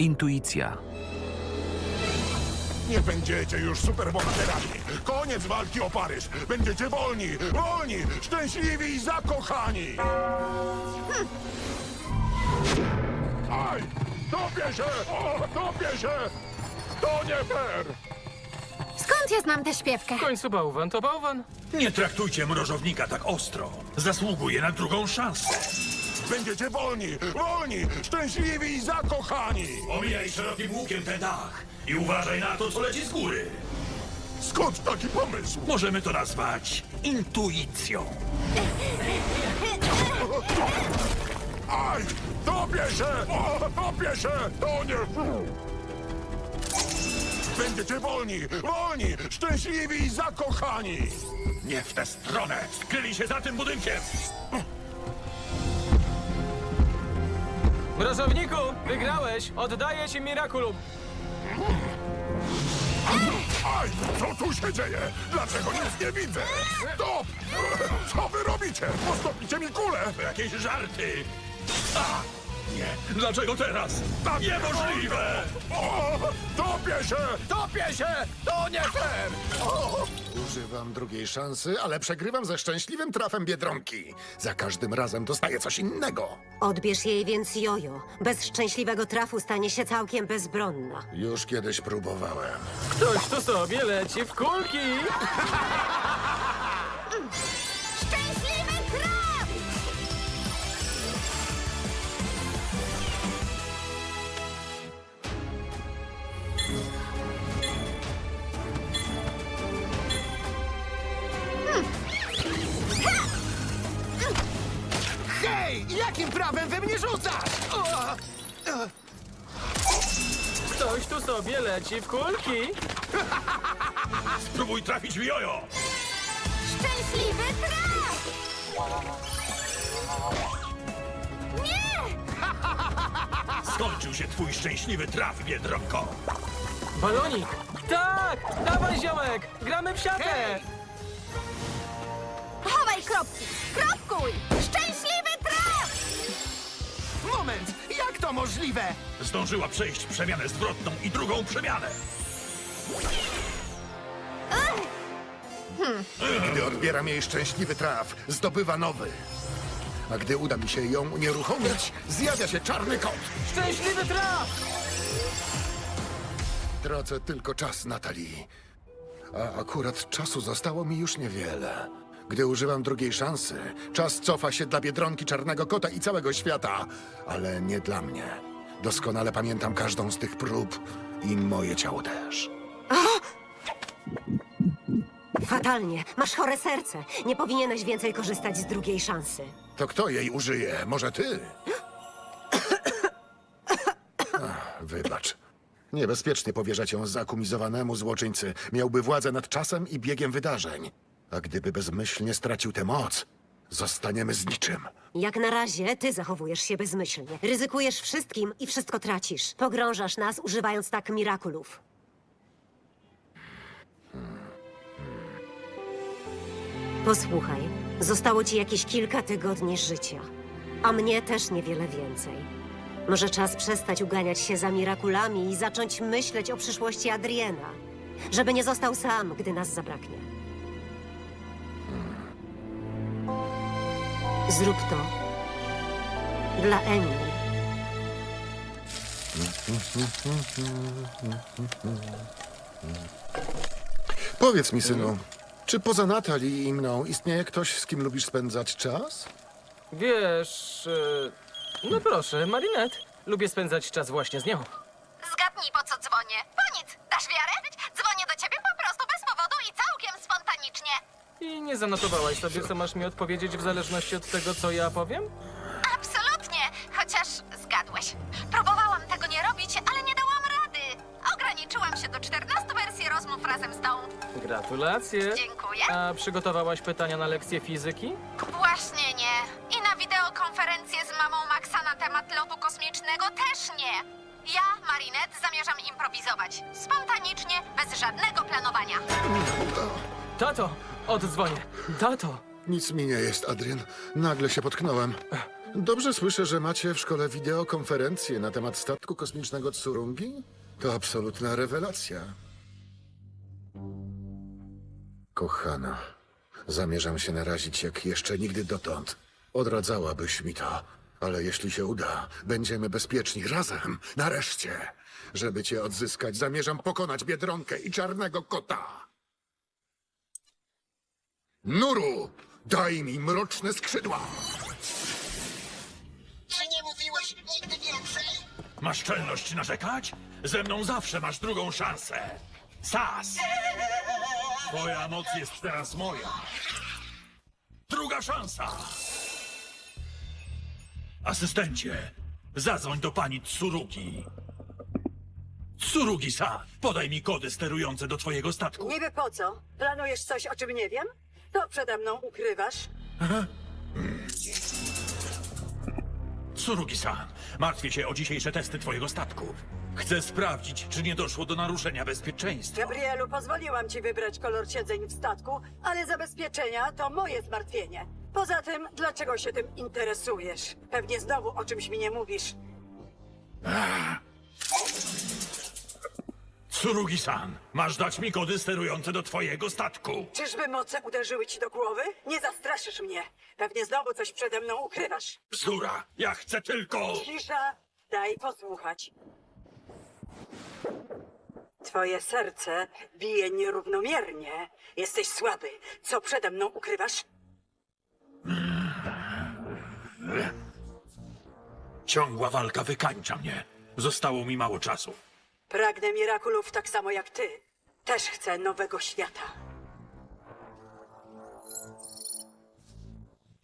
Intuicja. Nie będziecie już superbohaterami. Koniec walki o Paryż. Będziecie wolni, wolni, szczęśliwi i zakochani. Aj! Topię się! O, topię się! To nie fair! Skąd ja znam tę śpiewkę? W końcu bałwan to bałwan. Nie traktujcie mrożownika tak ostro. Zasługuje na drugą szansę. Będziecie wolni, wolni, szczęśliwi i zakochani. Omijaj szerokim łukiem ten dach i uważaj na to, co leci z góry. Skąd taki pomysł? Możemy to nazwać intuicją. Aj! Topię się! O, topię się! To nie! Będziecie wolni, wolni, szczęśliwi i zakochani. Nie w tę stronę! Skryli się za tym budynkiem! Mrożowniku, wygrałeś! Oddaję ci Miraculum! Aj, co tu się dzieje? Dlaczego nic nie widzę? Stop! Co wy robicie? Postopicie mi kulę! Jakieś żarty! A! Nie! Dlaczego teraz? Niemożliwe! O, topię się! Topię się! To nie fair! Używam drugiej szansy, ale przegrywam ze szczęśliwym trafem Biedronki. Za każdym razem dostaję coś innego. Odbierz jej więc jojo. Bez szczęśliwego trafu stanie się całkiem bezbronna. Już kiedyś próbowałem. Ktoś tu sobie leci w kulki! Hej! Jakim prawem we mnie rzucasz? O! Ktoś tu sobie leci w kulki! Spróbuj trafić w jojo! Szczęśliwy traf! Nie! Skończył się twój szczęśliwy traf, Biedronko! Balonik! Tak! Dawaj, ziomek! Gramy w siatę! Hej! Chowaj kropki! Kropkuj! Szczęśliwy! Moment! Jak to możliwe? Zdążyła przejść przemianę zwrotną i drugą przemianę! Gdy odbieram jej szczęśliwy traf, zdobywa nowy. A gdy uda mi się ją unieruchomić, zjawia się czarny kot. Szczęśliwy traf! Tracę tylko czas, Natalii. A akurat czasu zostało mi już niewiele. Gdy używam drugiej szansy, czas cofa się dla Biedronki, Czarnego Kota i całego świata, ale nie dla mnie. Doskonale pamiętam każdą z tych prób i moje ciało też. Fatalnie. Masz chore serce. Nie powinieneś więcej korzystać z drugiej szansy. To kto jej użyje? Może ty? Ach, wybacz. Niebezpiecznie powierzać ją zakumizowanemu złoczyńcy. Miałby władzę nad czasem i biegiem wydarzeń. A gdyby bezmyślnie stracił tę moc, zostaniemy z niczym. Jak na razie, ty zachowujesz się bezmyślnie. Ryzykujesz wszystkim i wszystko tracisz. Pogrążasz nas, używając tak mirakulów. Posłuchaj, zostało ci jakieś kilka tygodni życia, a mnie też niewiele więcej. Może czas przestać uganiać się za mirakulami i zacząć myśleć o przyszłości Adriena, żeby nie został sam, gdy nas zabraknie. Zrób to dla Emily. Powiedz mi, synu, czy poza Natalii i mną istnieje ktoś, z kim lubisz spędzać czas? Wiesz... e, No proszę, Marinette. Lubię spędzać czas właśnie z nią. Zgadnij, po co dzwonię. I nie zanotowałaś sobie, co masz mi odpowiedzieć w zależności od tego, co ja powiem? Absolutnie. Chociaż zgadłeś. Próbowałam tego nie robić, ale nie dałam rady. Ograniczyłam się do 14 wersji rozmów razem z tą. Gratulacje. Dziękuję. A przygotowałaś pytania na lekcję fizyki? Oddzwonię. Tato! Nic mi nie jest, Adrian. Nagle się potknąłem. Dobrze słyszę, że macie w szkole wideokonferencję na temat statku kosmicznego Tsurungi? To absolutna rewelacja. Kochana, zamierzam się narazić jak jeszcze nigdy dotąd. Odradzałabyś mi to, ale jeśli się uda, będziemy bezpieczni razem, nareszcie. Żeby cię odzyskać, zamierzam pokonać Biedronkę i Czarnego Kota. Nuru, daj mi mroczne skrzydła! Czy nie mówiłeś nigdy więcej? Masz czelność narzekać? Ze mną zawsze masz drugą szansę. Sas! Twoja moc jest teraz moja. Druga szansa! Asystencie, zadzwoń do pani Tsurugi. Tsurugi-san, podaj mi kody sterujące do twojego statku. Niby po co? Planujesz coś, o czym nie wiem? To przede mną ukrywasz? Tsurugi-san, martwię się o dzisiejsze testy twojego statku. Chcę sprawdzić, czy nie doszło do naruszenia bezpieczeństwa. Gabrielu, pozwoliłam ci wybrać kolor siedzeń w statku, ale zabezpieczenia to moje zmartwienie. Poza tym, dlaczego się tym interesujesz? Pewnie znowu o czymś mi nie mówisz. Tsurugi-san, masz dać mi kody sterujące do twojego statku. Czyżby moce uderzyły ci do głowy? Nie zastraszysz mnie. Pewnie znowu coś przede mną ukrywasz. Bzdura, ja chcę tylko... Cisza, daj posłuchać. Twoje serce bije nierównomiernie. Jesteś słaby. Co przede mną ukrywasz? Ciągła walka wykańcza mnie. Zostało mi mało czasu. Pragnę mirakulów tak samo jak ty. Też chcę nowego świata.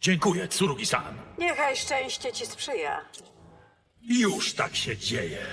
Dziękuję, Tsurugi-san. Niechaj szczęście ci sprzyja. Już tak się dzieje.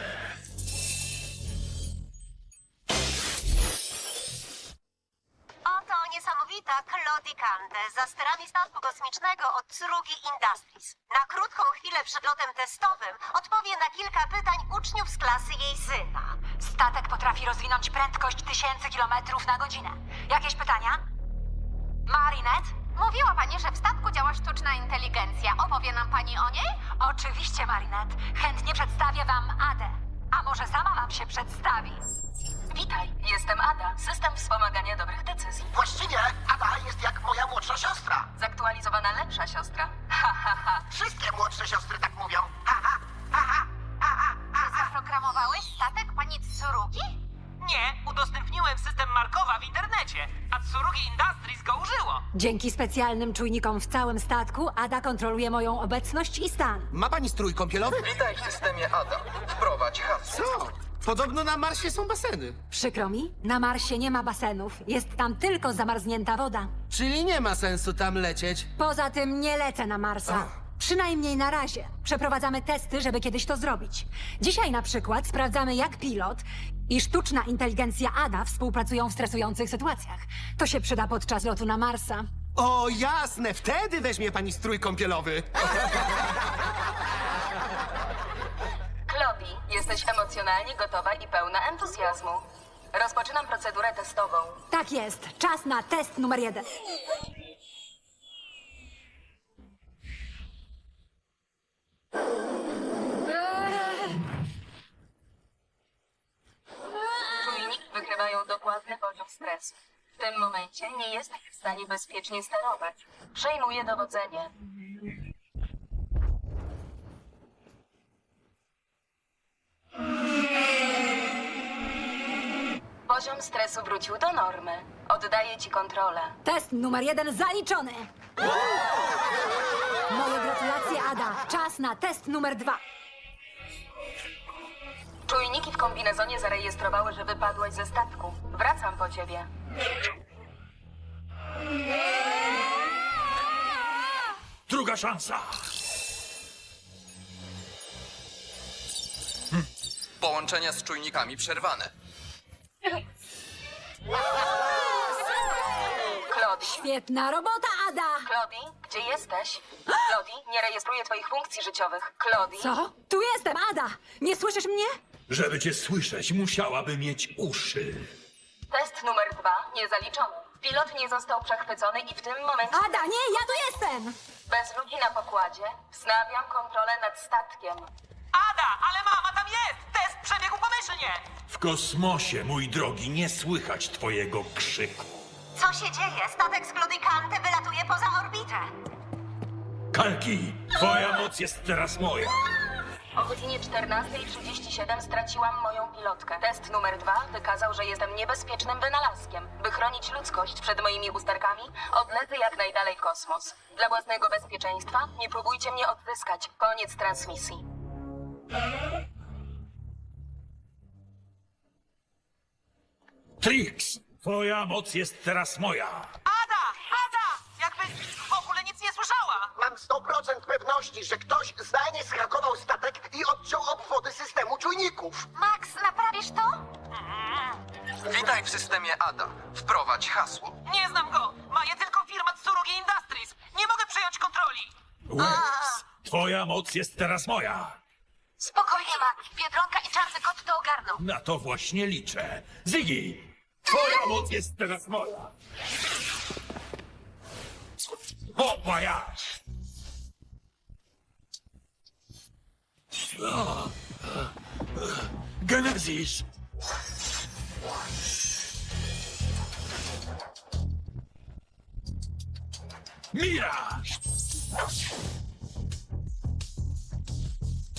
Dzięki specjalnym czujnikom w całym statku Ada kontroluje moją obecność i stan. Ma pani strój kąpielowy? Witaj w systemie Ada. Wprowadź hasło. Co? Podobno na Marsie są baseny. Przykro mi, na Marsie nie ma basenów. Jest tam tylko zamarznięta woda. Czyli nie ma sensu tam lecieć. Poza tym nie lecę na Marsa. Przynajmniej na razie. Przeprowadzamy testy, żeby kiedyś to zrobić. Dzisiaj na przykład sprawdzamy, jak pilot i sztuczna inteligencja Ada współpracują w stresujących sytuacjach. To się przyda podczas lotu na Marsa. O, jasne, wtedy weźmie pani strój kąpielowy. Claudie, jesteś emocjonalnie gotowa i pełna entuzjazmu. Rozpoczynam procedurę testową. Tak jest. Czas na test numer jeden. Czujniki wykrywają dokładny poziom stresu. W tym momencie nie jesteś w stanie bezpiecznie sterować. Przejmuję dowodzenie. Poziom stresu wrócił do normy. Oddaję ci kontrolę. Test numer jeden zaliczony. Ada. Czas na test numer dwa. Czujniki w kombinezonie zarejestrowały, że wypadłaś ze statku. Wracam po ciebie. Druga szansa. Połączenia z czujnikami przerwane. Świetna robota, Ada! Gdzie jesteś? Claudie, nie rejestruję twoich funkcji życiowych. Claudie. Co? Tu jestem, Ada! Nie słyszysz mnie? Żeby cię słyszeć, musiałaby mieć uszy. Test numer dwa niezaliczony. Pilot nie został przechwycony i w tym momencie... Ada, nie, ja tu jestem! Bez ludzi na pokładzie wznawiam kontrolę nad statkiem. Ada, ale mama tam jest! Test przebiegł pomyślnie! W kosmosie, mój drogi, nie słychać twojego krzyku. Co się dzieje? Statek z Glodykante wylatuje poza orbitę. Kalki, twoja moc jest teraz moja. O godzinie 14.37 straciłam moją pilotkę. Test numer dwa wykazał, że jestem niebezpiecznym wynalazkiem. By chronić ludzkość przed moimi usterkami, odlecę jak najdalej w kosmos. Dla własnego bezpieczeństwa nie próbujcie mnie odzyskać. Koniec transmisji. Trix, twoja moc jest teraz moja. Ada! Ada! Jakby w ogóle nic nie słyszała! Mam 100% pewności, że ktoś zdalnie zhakował statek i odciął obwody systemu czujników. Max, naprawisz to? Witaj w systemie ADA. Wprowadź hasło. Nie znam go! Ma je tylko firma Tsurugi Industries! Nie mogę przejąć kontroli! Wex, twoja moc jest teraz moja. Spokojnie, Max. Biedronka i czarny kot to ogarną. Na to właśnie liczę. Ziggy, twoja moc jest teraz moja. Bon voyage! Genesis! Mirage!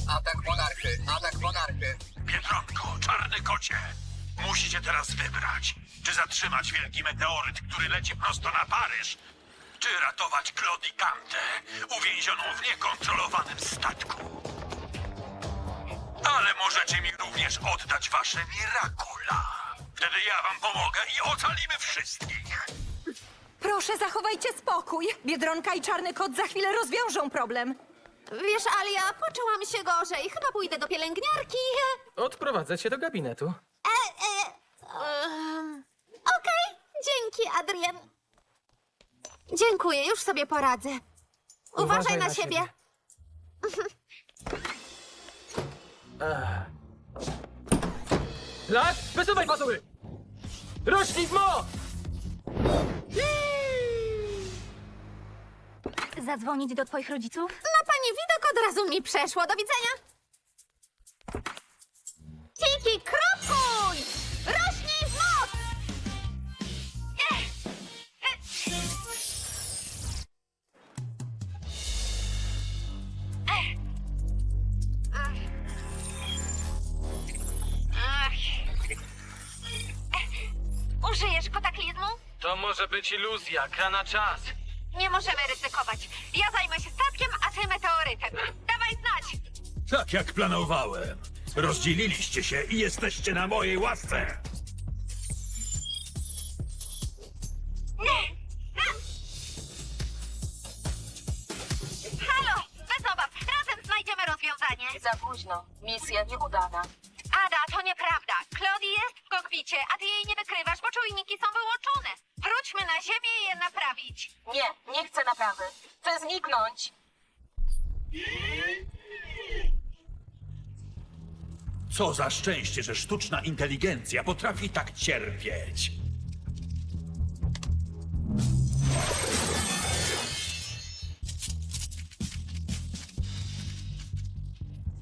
Atak monarchy, atak monarchy. Biedronko, czarny kocie! Musicie teraz wybrać, czy zatrzymać wielki meteoryt, który leci prosto na Paryż, czy ratować Claudicantę, uwięzioną w niekontrolowanym statku. Ale możecie mi również oddać wasze Miracula. Wtedy ja wam pomogę i ocalimy wszystkich. Proszę, zachowajcie spokój. Biedronka i czarny kot za chwilę rozwiążą problem. Wiesz, Alia, poczułam się gorzej. Chyba pójdę do pielęgniarki. Odprowadzę cię do gabinetu. Okej, dzięki, Adrian. Dziękuję, już sobie poradzę. Uważaj, na, siebie. Lak, wysuwaj pazury! Rośnij w mo! Zadzwonić do twoich rodziców? Na pani widok od razu mi przeszło. Do widzenia. Tiki, krokuj! To może być iluzja, gra na czas. Nie możemy ryzykować. Ja zajmę się statkiem, a ty meteorytem. Dawaj znać! Tak jak planowałem. Rozdzieliliście się i jesteście na mojej łasce. I je naprawić. Nie, nie chcę naprawy. Chcę zniknąć. Co za szczęście, że sztuczna inteligencja potrafi tak cierpieć.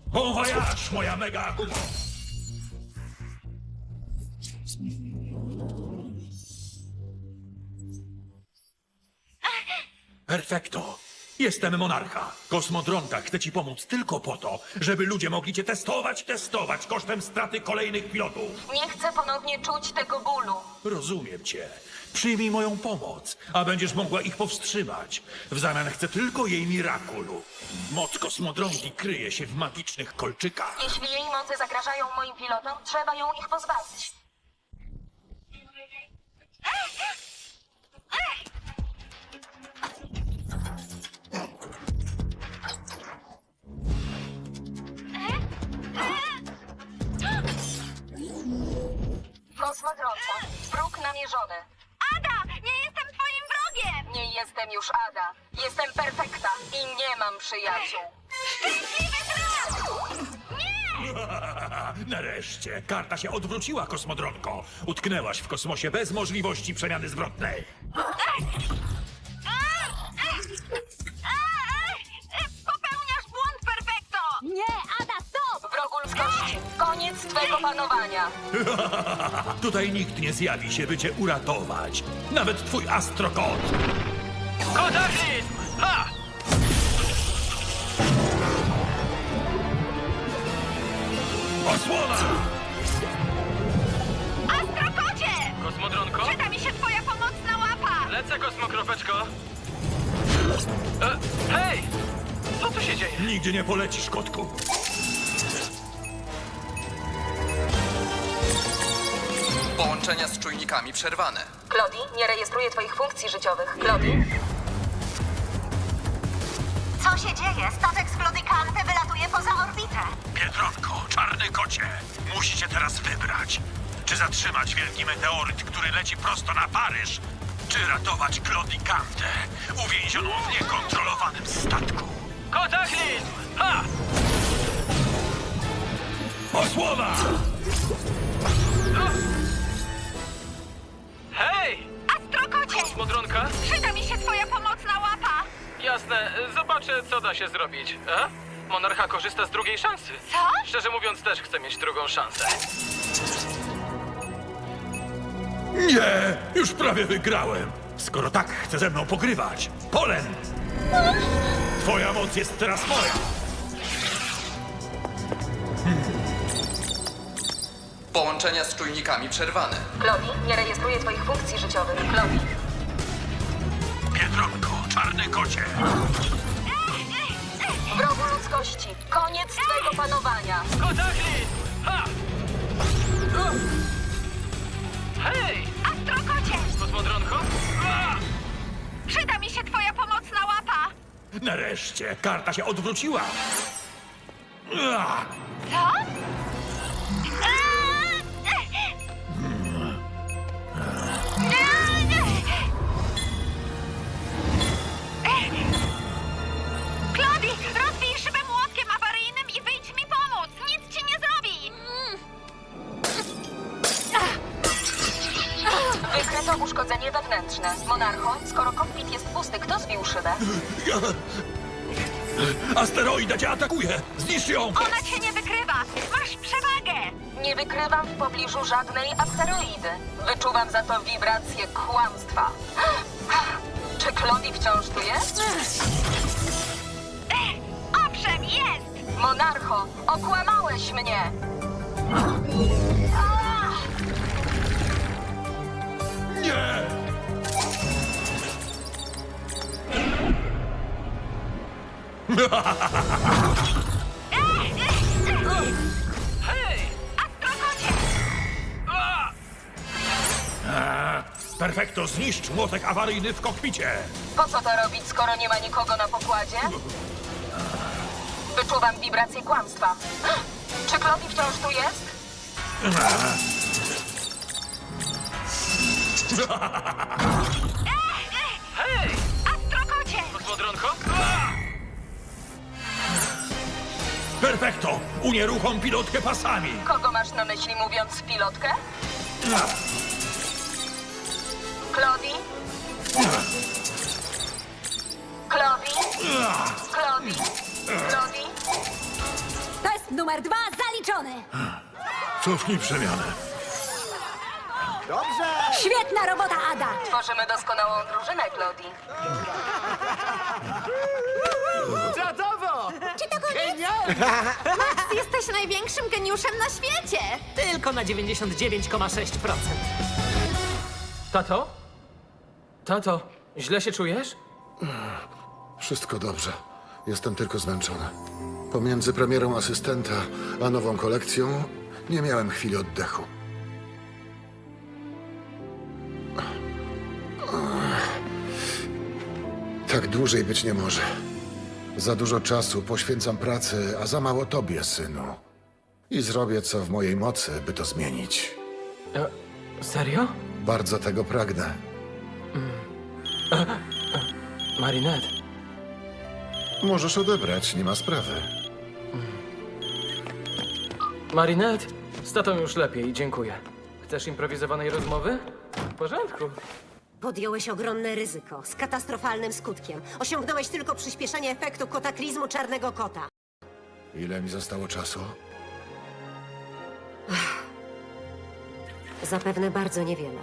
Bon voyage, moja mega akumo! Perfekto. Jestem monarcha. Kosmodronka chce ci pomóc tylko po to, żeby ludzie mogli cię testować, testować kosztem straty kolejnych pilotów. Nie chcę ponownie czuć tego bólu. Rozumiem cię. Przyjmij moją pomoc, a będziesz mogła ich powstrzymać. W zamian chcę tylko jej mirakulu. Moc kosmodronki kryje się w magicznych kolczykach. Jeśli jej moce zagrażają moim pilotom, trzeba ją ich pozbawić. Kosmodronko, wróg namierzony. Ada, nie jestem twoim wrogiem! Nie jestem już Ada. Jestem perfekta i nie mam przyjaciół. Szczęśliwy krok! Nie! Nareszcie, karta się odwróciła, kosmodronko. Utknęłaś w kosmosie bez możliwości przemiany zwrotnej. Tutaj nikt nie zjawi się, by cię uratować. Nawet twój astrokot. Kataklizm! Ha! Osłona! Astrokocie! Kosmodronko? Przyda mi się twoja pomocna łapa! Lecę, kosmokropeczko. E, hej! Co tu się dzieje? Nigdzie nie polecisz, kotku. Połączenia z czujnikami przerwane. Claudie, nie rejestruję twoich funkcji życiowych. Claudie, Co się dzieje? Statek z Glodykante wylatuje poza orbitę. Biedronko, czarny kocie, musicie teraz wybrać. Czy zatrzymać wielki meteoryt, który leci prosto na Paryż, czy ratować Klodikantę, uwięzioną w niekontrolowanym statku? Kataklizm! Ha! Osłona! Jasne, zobaczę, co da się zrobić. A? Monarcha korzysta z drugiej szansy. Co? Szczerze mówiąc, też chcę mieć drugą szansę. Nie, już prawie wygrałem. Skoro tak chce ze mną pogrywać, Polen! Twoja moc jest teraz moja. Połączenia z czujnikami przerwane. Claudie, nie rejestruję twoich funkcji życiowych. Claudie, Biedronko, czarny kocie, wrogu ludzkości. Koniec twego panowania. Kataklizm! Ha! Hej! Astrokocie! Kosmodronko? A! Przyda mi się twoja pomocna łapa! nareszcie karta się odwróciła. Co? Asteroida cię atakuje! Zniszcz ją! Ona cię nie wykrywa! Masz przewagę! Nie wykrywam w pobliżu żadnej asteroidy. Wyczuwam za to wibracje kłamstwa. Czy Claudie wciąż tu jest? Owszem, jest! Monarcho, okłamałeś mnie! Nie! Perfekto, zniszcz młotek awaryjny w kokpicie! Po co to robić, skoro nie ma nikogo na pokładzie? Wyczuwam wibracje kłamstwa. Czy Claudie wciąż tu jest? Perfekto! Unieruchom pilotkę pasami! Kogo masz na myśli, mówiąc pilotkę? Claudie? Claudie? Claudie? Claudie? Test numer dwa zaliczony. Cofnij przemianę. Świetna robota, Ada. Tworzymy doskonałą drużynę, Claudie. Czatowo! Koniec? Max, jesteś największym geniuszem na świecie! Tylko na 99,6%. Tato? Tato, źle się czujesz? Wszystko dobrze. Jestem tylko zmęczony. Pomiędzy premierą asystenta a nową kolekcją nie miałem chwili oddechu. Tak dłużej być nie może. Za dużo czasu poświęcam pracy, a za mało tobie, synu. I zrobię co w mojej mocy, by to zmienić. E, serio? Bardzo tego pragnę. Marinette, Możesz odebrać, nie ma sprawy. Marinette, z tatą już lepiej, dziękuję. Chcesz improwizowanej rozmowy? W porządku. Podjąłeś ogromne ryzyko, z katastrofalnym skutkiem. Osiągnąłeś tylko przyspieszenie efektu kataklizmu czarnego kota. Ile mi zostało czasu? Zapewne bardzo niewiele.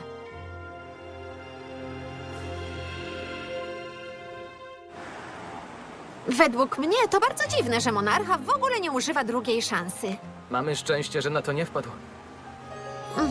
Według mnie to bardzo dziwne, że monarcha w ogóle nie używa drugiej szansy. Mamy szczęście, że na to nie wpadł. Mm,